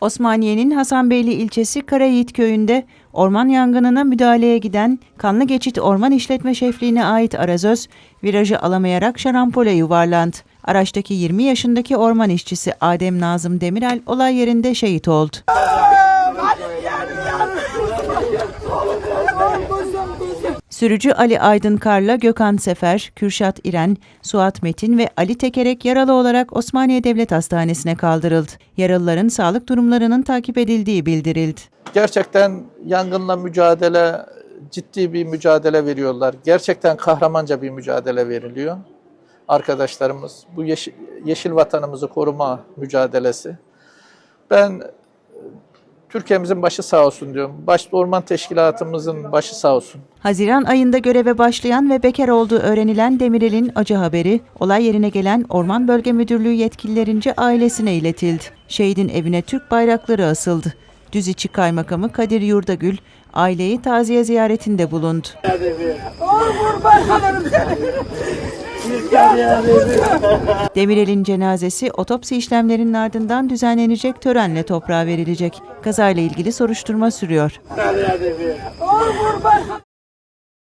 Osmaniye'nin Hasanbeyli ilçesi Karayiğit köyünde orman yangınına müdahaleye giden Kanlı Geçit Orman İşletme Şefliğine ait arazöz virajı alamayarak şarampole yuvarlandı. Araçtaki 20 yaşındaki orman işçisi Adem Nazım Demirel olay yerinde şehit oldu. Sürücü Ali Aydın Karla, Gökhan Sefer, Kürşat İren, Suat Metin ve Ali Tekerek yaralı olarak Osmaniye Devlet Hastanesi'ne kaldırıldı. Yaralıların sağlık durumlarının takip edildiği bildirildi. Gerçekten yangınla mücadele ciddi bir mücadele veriyorlar. Gerçekten kahramanca bir mücadele veriliyor. Arkadaşlarımız bu yeşil, yeşil vatanımızı koruma mücadelesi. Ben Türkiye'mizin başı sağ olsun diyorum. Başta orman teşkilatımızın başı sağ olsun. Haziran ayında göreve başlayan ve bekar olduğu öğrenilen Demirel'in acı haberi olay yerine gelen Orman Bölge Müdürlüğü yetkililerince ailesine iletildi. Şehidin evine Türk bayrakları asıldı. Düziçi Kaymakamı Kadir Yurdagül aileyi taziye ziyaretinde bulundu. Demirel'in cenazesi otopsi işlemlerinin ardından düzenlenecek törenle toprağa verilecek. Kazayla ilgili soruşturma sürüyor.